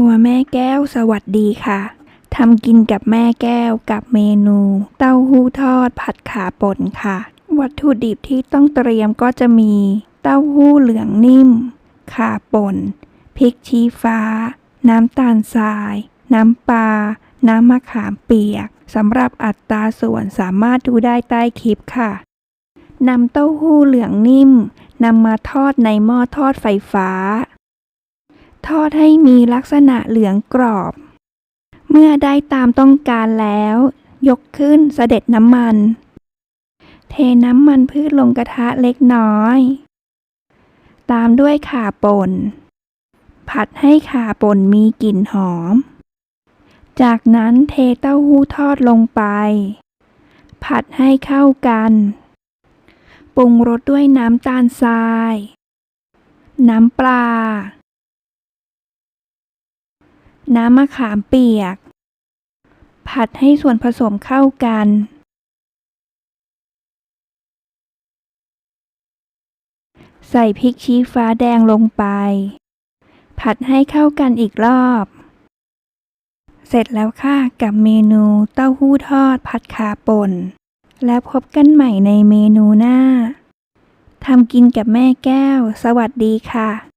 หัวแม่แก้วสวัสดีค่ะ ทำกินกับแม่แก้วกับเมนู เต้าหู้ทอดผัดขาป่นค่ะ วัตถุดิบที่ต้องเตรียมก็จะมี เต้าหู้เหลืองนิ่ม ขาป่น พริกชี้ฟ้า น้ำตาลทราย น้ำปลา น้ำมะขามเปียก สำหรับอัตราส่วนสามารถดูได้ใต้คลิปค่ะ นำเต้าหู้เหลืองนิ่มนำมาทอดในหม้อทอดไฟฟ้า ทอดให้มีลักษณะเหลืองกรอบ เมื่อได้ตามต้องการแล้ว ยกขึ้นเสด็จน้ำมัน เทน้ำมันพืชลงกระทะเล็กน้อย ตามด้วยข่าป่น ผัดให้ข่าป่นมีกลิ่นหอม จากนั้นเทเต้าหู้ทอดลงไป ผัดให้เข้ากันปรุงรสด้วยน้ำตาลทราย น้ำปลา น้ำมะขามเปียก ผัดให้ส่วนผสมเข้ากัน ใส่พริกชี้ฟ้าแดงลงไป ผัดให้เข้ากันอีกรอบ เสร็จแล้วค่ะกับเมนูเต้าหู้ทอดผัดขาป่น แล้วพบกันใหม่ในเมนูหน้าทำกินกับแม่แก้ว สวัสดีค่ะ